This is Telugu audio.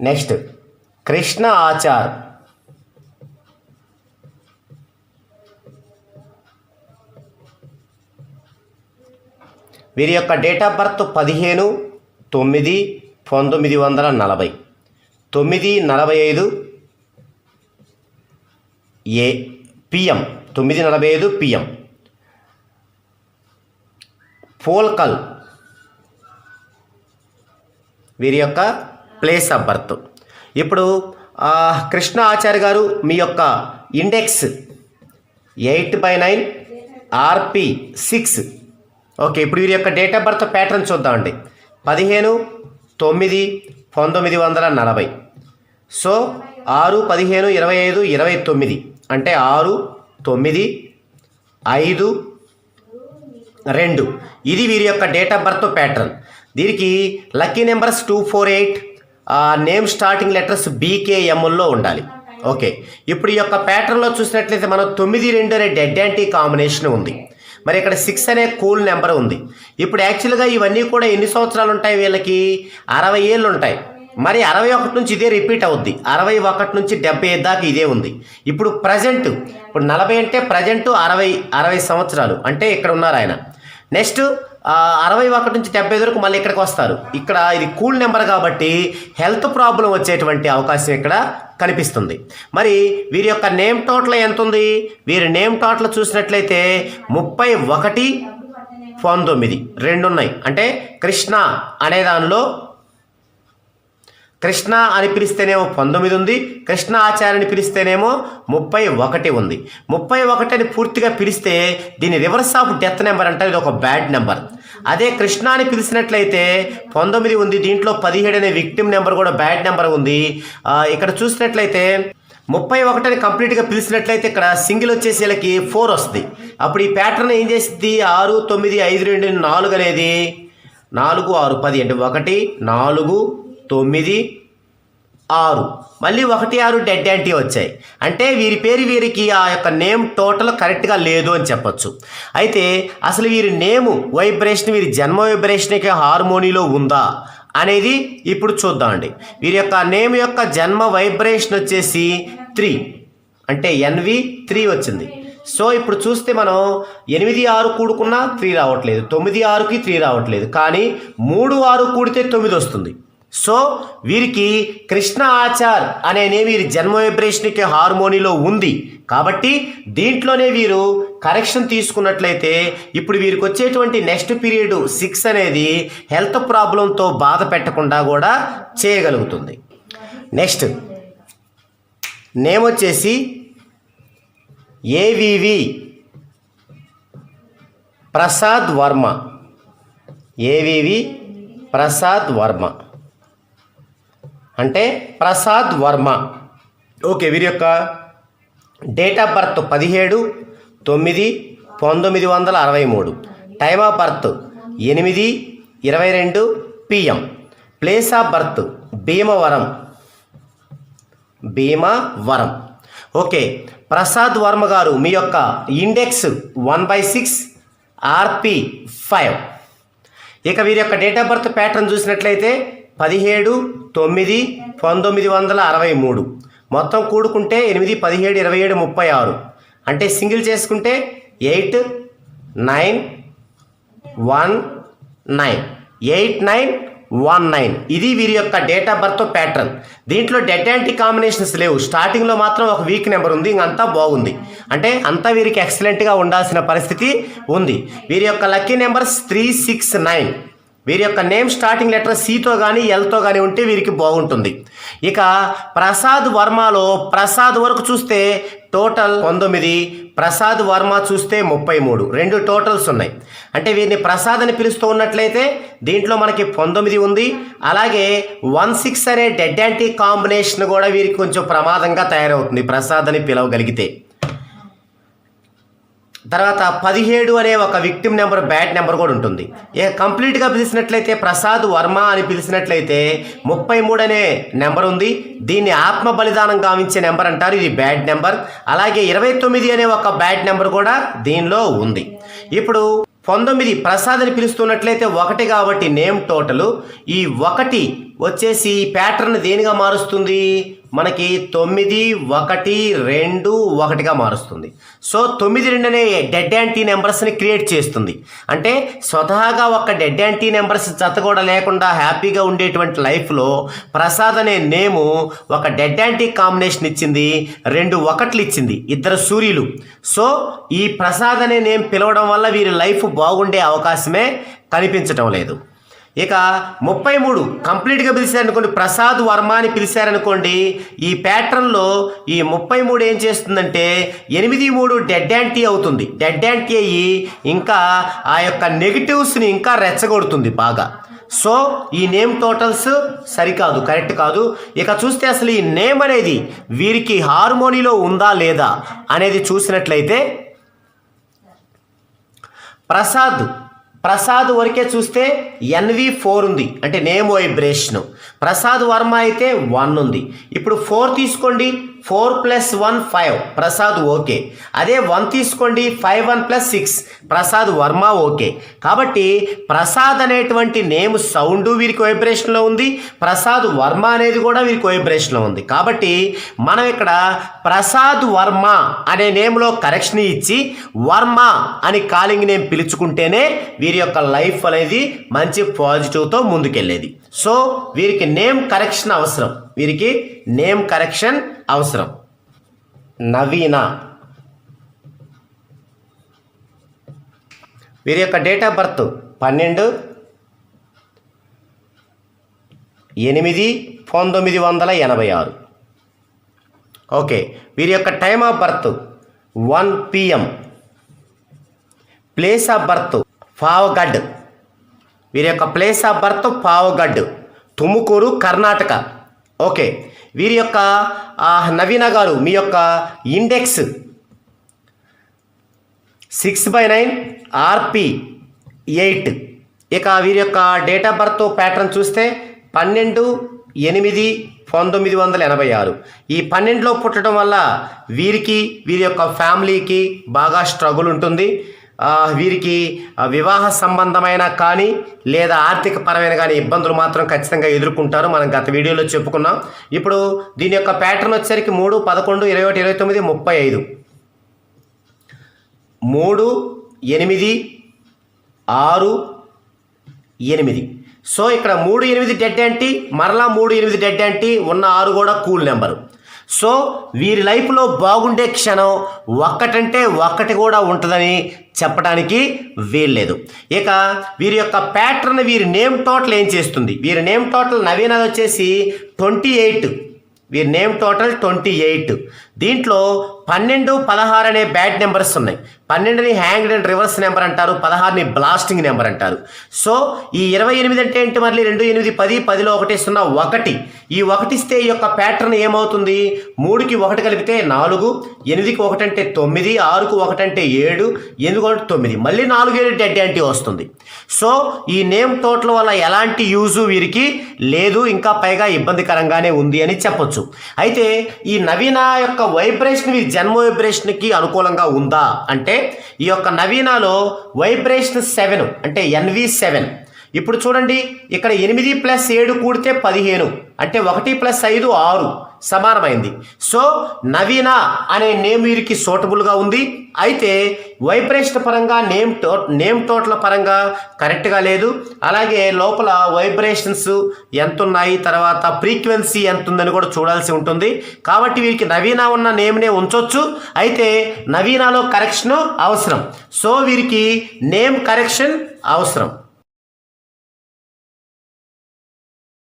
నెక్స్ట్. కృష్ణ ఆచార్. వీరి యొక్క డేట్ ఆఫ్ బర్త్ పదిహేను తొమ్మిది పంతొమ్మిది వందల నలభై. తొమ్మిది నలభై ఐదు ఏ పిఎం. తొమ్మిది నలభై ఐదు పిఎం. పోల్కల్. వీరి యొక్క ప్లేస్ ఆఫ్ బర్త్ ఇప్పుడు కృష్ణ ఆచార్య గారు మీ యొక్క index eight by nine RP six okay ఇప్పుడు వీరి యొక్క డేట్ ఆఫ్ బర్త్ ప్యాటర్న్ చూద్దామండి. పదిహేను తొమ్మిది పంతొమ్మిది వందల నలభై. సో ఆరు పదిహేను ఇరవై ఐదు ఇరవై తొమ్మిది. అంటే ఆరు తొమ్మిది ఐదు రెండు. ఇది వీరి యొక్క డేట్ ఆఫ్ బర్త్ ప్యాటర్న్ దీనికి lucky numbers two four eight name starting letters బీకేఎంఎల్లో ఉండాలి. ఓకే. ఇప్పుడు ఈ యొక్క ప్యాటర్న్లో చూసినట్లయితే మనం తొమ్మిది రెండు అనే డెడ్ యాంటీ కాంబినేషన్ ఉంది. మరి ఇక్కడ సిక్స్ అనే కూల్ నెంబర్ ఉంది. ఇప్పుడు యాక్చువల్గా ఇవన్నీ కూడా ఎన్ని సంవత్సరాలు ఉంటాయి వీళ్ళకి? అరవై ఏళ్ళు ఉంటాయి. మరి అరవై ఒకటి నుంచి ఇదే రిపీట్ అవుద్ది. అరవై ఒకటి నుంచి డెబ్బై ఐదు దాకా ఇదే ఉంది. ఇప్పుడు ప్రజెంట్ ఇప్పుడు నలభై అంటే ప్రజెంట్ అరవై అరవై సంవత్సరాలు. అంటే ఇక్కడ ఉన్నారు ఆయన. నెక్స్ట్ అరవై ఒకటి నుంచి డెబ్బై వరకు మళ్ళీ ఇక్కడికి వస్తారు. ఇక్కడ ఇది కూల్ నెంబర్ కాబట్టి హెల్త్ ప్రాబ్లం వచ్చేటువంటి అవకాశం ఇక్కడ కనిపిస్తుంది. మరి వీరి యొక్క నేమ్ టోటల్ ఎంత ఉంది? వీరి నేమ్ టోటల్ చూసినట్లయితే ముప్పై ఒకటి పంతొమ్మిది రెండు ఉన్నాయి. అంటే కృష్ణ అనే దానిలో కృష్ణ అని పిలిస్తేనేమో పంతొమ్మిది ఉంది. కృష్ణ ఆచార్యని పిలిస్తేనేమో ముప్పై ఒకటి ఉంది. ముప్పై ఒకటి అని పూర్తిగా పిలిస్తే దీని రివర్స్ ఆఫ్ డెత్ నెంబర్ అంటారు. ఇది ఒక బ్యాడ్ నెంబర్. అదే కృష్ణ అని పిలిచినట్లయితే పంతొమ్మిది ఉంది. దీంట్లో పదిహేడు అనే విక్టిమ్ నెంబర్ కూడా బ్యాడ్ నెంబర్ ఉంది. ఇక్కడ చూసినట్లయితే ముప్పై ఒకటిని కంప్లీట్గా పిలిచినట్లయితే ఇక్కడ సింగిల్ వచ్చేసి వీళ్ళకి ఫోర్ వస్తుంది. అప్పుడు ఈ ప్యాటర్న్ ఏం చేస్తుంది ఆరు తొమ్మిది ఐదు రెండు నాలుగు అనేది నాలుగు ఆరు పది అంటే ఒకటి నాలుగు తొమ్మిది ఆరు. మళ్ళీ ఒకటి ఆరు డెడ్ యాంటీ వచ్చాయి. అంటే వీరి పేరు వీరికి ఆ యొక్క నేమ్ టోటల్ కరెక్ట్గా లేదు అని చెప్పొచ్చు. అయితే అసలు వీరి నేము వైబ్రేషన్ వీరి జన్మ వైబ్రేషన్కి హార్మోనీలో ఉందా అనేది ఇప్పుడు చూద్దామండి. వీరి యొక్క నేమ్ యొక్క జన్మ వైబ్రేషన్ వచ్చేసి త్రీ. అంటే ఎన్వి త్రీ వచ్చింది. సో ఇప్పుడు చూస్తే మనం ఎనిమిది ఆరు కూడుకున్నా త్రీ రావట్లేదు. తొమ్మిది ఆరుకి త్రీ రావట్లేదు. కానీ మూడు ఆరు కూడితే తొమ్మిది వస్తుంది. సో వీరికి కృష్ణ ఆచార్ అనే వీరి జన్మ వైబ్రేషన్కి హార్మోనీలో ఉంది. కాబట్టి దీంట్లోనే వీరు కరెక్షన్ తీసుకున్నట్లయితే ఇప్పుడు వీరికి వచ్చేటువంటి నెక్స్ట్ పీరియడ్ సిక్స్ అనేది హెల్త్ ప్రాబ్లంతో బాధ పెట్టకుండా కూడా చేయగలుగుతుంది. నెక్స్ట్ నేమ్ వచ్చేసి ఏవివి ప్రసాద్ వర్మ. ఏవివి ప్రసాద్ వర్మ. అంటే ప్రసాద్ వర్మ. ఓకే వీరి యొక్క డేట్ ఆఫ్ బర్త్ పదిహేడు తొమ్మిది పంతొమ్మిది వందల అరవై మూడు. టైమ్ ఆఫ్ బర్త్ ఎనిమిది ఇరవై రెండు PM place of birth Bhimavaram. Bhimavaram. Okay Prasad Varma గారు మీ యొక్క index one by six RP five ఇక వీరి యొక్క డేట్ ఆఫ్ బర్త్ ప్యాటర్న్ చూసినట్లయితే పదిహేడు తొమ్మిది పంతొమ్మిది వందల అరవై మూడు. మొత్తం కూడుకుంటే ఎనిమిది పదిహేడు ఇరవై ఏడు ముప్పై ఆరు. అంటే సింగిల్ చేసుకుంటే eight nine one nine. Eight nine one nine. ఇది వీరి యొక్క డేట్ ఆఫ్ బర్త్ ప్యాటర్న్. దీంట్లో డెడ్ యాంటీ కాంబినేషన్స్ లేవు. స్టార్టింగ్లో మాత్రం ఒక వీక్ నెంబర్ ఉంది. ఇంకంతా బాగుంది. అంటే అంతా వీరికి ఎక్సలెంట్గా ఉండాల్సిన పరిస్థితి ఉంది. వీరి యొక్క lucky numbers three six nine. వీరి యొక్క నేమ్ స్టార్టింగ్ లెటర్ సితో కానీ ఎల్తో కానీ ఉంటే వీరికి బాగుంటుంది. ఇక ప్రసాద్ వర్మలో ప్రసాద్ వరకు చూస్తే టోటల్ పంతొమ్మిది ప్రసాద్ వర్మ చూస్తే ముప్పై మూడు. రెండు టోటల్స్ ఉన్నాయి. అంటే వీరిని ప్రసాద్ అని పిలుస్తూ ఉన్నట్లయితే దీంట్లో మనకి పంతొమ్మిది ఉంది. అలాగే వన్ సిక్స్ అనే డెడ్ యాంటీ కాంబినేషన్ కూడా వీరికి కొంచెం ప్రమాదంగా తయారవుతుంది ప్రసాద్ అని పిలవగలిగితే. తర్వాత పదిహేడు అనే ఒక విక్టిమ్ నెంబర్ బ్యాడ్ నెంబర్ కూడా ఉంటుంది. ఏ కంప్లీట్గా పిలిచినట్లయితే ప్రసాద్ వర్మ అని పిలిచినట్లయితే ముప్పై మూడు అనే నెంబర్ ఉంది. దీన్ని ఆత్మ బలిదానం గావించే నెంబర్ అంటారు. ఇది బ్యాడ్ నెంబర్ అలాగే ఇరవై తొమ్మిది అనే ఒక బ్యాడ్ నెంబర్ కూడా దీనిలో ఉంది. ఇప్పుడు పంతొమ్మిది ప్రసాద్ అని పిలుస్తున్నట్లయితే ఒకటి కాబట్టి నేమ్ టోటల్. ఈ ఒకటి వచ్చేసి ప్యాటర్న్ దేనిగా మారుస్తుంది? మనకి తొమ్మిది ఒకటి రెండు ఒకటిగా మారుస్తుంది. సో తొమ్మిది రెండు అనే డెడ్ యాంటీ నెంబర్స్ని క్రియేట్ చేస్తుంది. అంటే స్వతహాగా ఒక డెడ్ యాంటీ నెంబర్స్ జత కూడా లేకుండా హ్యాపీగా ఉండేటువంటి లైఫ్లో ప్రసాద్ అనే నేము ఒక డెడ్ యాంటీ కాంబినేషన్ ఇచ్చింది రెండు ఒకట్లు ఇచ్చింది ఇద్దరు సూర్యులు. సో ఈ ప్రసాద్ అనే నేమ్ పిలవడం వల్ల వీరి లైఫ్ బాగుండే అవకాశమే కనిపించటం లేదు. ఇక ముప్పై మూడు కంప్లీట్గా పిలిచారనుకోండి ప్రసాద్ వర్మ అని పిలిచారనుకోండి ఈ ప్యాటర్న్లో ఈ ముప్పై మూడు ఏం చేస్తుందంటే ఎనిమిది మూడు డెడ్ యాంటీ అవుతుంది. డెడ్ యాంటీ అయ్యి ఇంకా ఆ యొక్క నెగిటివ్స్ని ఇంకా రెచ్చగొడుతుంది బాగా. సో ఈ నేమ్ టోటల్స్ సరికాదు కరెక్ట్ కాదు. ఇక చూస్తే అసలు ఈ నేమ్ అనేది వీరికి హార్మోనీలో ఉందా లేదా అనేది చూసినట్లయితే ప్రసాద్ ప్రసాద్ వరకే చూస్తే ఎన్వి ఫోర్ ఉంది. అంటే నేమ్ వైబ్రేషన్ ప్రసాద్ వర్మ అయితే వన్ ఉంది. ఇప్పుడు ఫోర్ తీసుకోండి. Four plus one five. Prasad okay. అదే వన్ తీసుకోండి five one plus six. Prasad Varma okay. కాబట్టి ప్రసాద్ అనేటువంటి నేమ్ సౌండ్ వీరికి వైబ్రేషన్లో ఉంది. ప్రసాద్ వర్మ అనేది కూడా వీరికి వైబ్రేషన్లో ఉంది. కాబట్టి మనం ఇక్కడ ప్రసాద్ వర్మ అనే నేమ్లో కరెక్షన్ ఇచ్చి వర్మ అని కాలింగ్ నేమ్ పిలుచుకుంటేనే వీరి యొక్క లైఫ్ అనేది మంచి పాజిటివ్తో ముందుకెళ్ళేది. సో వీరికి నేమ్ కరెక్షన్ అవసరం. వీరికి నేమ్ కరెక్షన్ అవసరం. నవీన. వీరి యొక్క డేట్ ఆఫ్ బర్త్ పన్నెండు ఎనిమిది పంతొమ్మిది వందల ఎనభై ఆరు. ఓకే. వీరి యొక్క time of birth one PM. Place of birth Pavagada వీరి యొక్క place of birth Pavagada Tumakuru Karnataka. Okay. వీరి యొక్క నవీన గారు మీ యొక్క index six by nine RP eight. ఇక వీరి యొక్క డేట్ ఆఫ్ బర్త్ ప్యాటర్న్ చూస్తే పన్నెండు ఎనిమిది పంతొమ్మిది వందల ఎనభై ఆరు. ఈ పన్నెండులో పుట్టడం వల్ల వీరికి వీరి యొక్క ఫ్యామిలీకి బాగా స్ట్రగుల్ ఉంటుంది. వీరికి వివాహ సంబంధమైన కానీ లేదా ఆర్థిక పరమైన కానీ ఇబ్బందులు మాత్రం ఖచ్చితంగా ఎదుర్కొంటారు. మనం గత వీడియోలో చెప్పుకున్నాం. ఇప్పుడు దీని యొక్క ప్యాటర్న్ వచ్చేసరికి మూడు పదకొండు ఇరవై ఒకటి ఇరవై తొమ్మిది ముప్పై ఐదు. మూడు ఎనిమిది ఆరు ఎనిమిది. సో ఇక్కడ మూడు ఎనిమిది డెడ్ యాంటీ మరలా మూడు ఎనిమిది డెడ్ యాంటీ ఉన్న ఆరు కూడా కూల్ నెంబరు. సో వీరి లైఫ్లో బాగుండే క్షణం ఒక్కటంటే ఒక్కటి కూడా ఉంటుందని చెప్పడానికి వీల్లేదు. ఇక వీరి యొక్క ప్యాటర్న్ వీరి నేమ్ టోటల్ ఏం చేస్తుంది? వీరి నేమ్ టోటల్ నవీనది వచ్చేసి ట్వంటీ ఎయిట్ వీరి నేమ్ టోటల్ ట్వంటీ ఎయిట్ దీంట్లో పన్నెండు పదహారు అనే బ్యాడ్ నెంబర్స్ ఉన్నాయి. పన్నెండుని హ్యాంగ్డ్ అండ్ రివర్స్ నెంబర్ అంటారు పదహారుని బ్లాస్టింగ్ నెంబర్ అంటారు. సో ఈ ఇరవై ఎనిమిది అంటే ఏంటి మళ్ళీ? రెండు ఎనిమిది పది పదిలో ఒకటి సున్నా ఒకటి. ఈ ఒకటి ఇస్తే ఈ యొక్క ప్యాటర్న్ ఏమవుతుంది? మూడుకి ఒకటి కలిపితే నాలుగు ఎనిమిదికి ఒకటి అంటే తొమ్మిది ఆరుకు ఒకటి అంటే ఏడు ఎనిమిది ఒకటి తొమ్మిది. మళ్ళీ నాలుగు ఏడు డెడ్ యాంటీ వస్తుంది. సో ఈ నేమ్ టోటల్ వల్ల ఎలాంటి యూజు వీరికి లేదు ఇంకా పైగా ఇబ్బందికరంగానే ఉంది అని చెప్పొచ్చు. అయితే ఈ నవీన యొక్క వైబ్రేషన్ ఈ జన్మ వైబ్రేషన్కి అనుకూలంగా ఉందా? అంటే ఈ యొక్క నవీనాలో వైబ్రేషన్ సెవెన్ అంటే ఎన్వి సెవెన్. ఇప్పుడు చూడండి ఇక్కడ ఎనిమిది ప్లస్ ఏడు కూడితే పదిహేను అంటే ఒకటి ప్లస్ ఐదు ఆరు. సమానమైంది. సో నవీన అనే నేమ్ వీరికి సూటబుల్గా ఉంది. అయితే వైబ్రేషన్ పరంగా నేమ్ టో నేమ్ టోటల్ పరంగా కరెక్ట్గా లేదు. అలాగే లోపల వైబ్రేషన్స్ ఎంత ఉన్నాయి తర్వాత ఫ్రీక్వెన్సీ ఎంత ఉందని కూడా చూడాల్సి ఉంటుంది. కాబట్టి వీరికి నవీన ఉన్న నేమ్నే ఉంచవచ్చు అయితే నవీనాలో కరెక్షన్ అవసరం. సో వీరికి నేమ్ కరెక్షన్ అవసరం.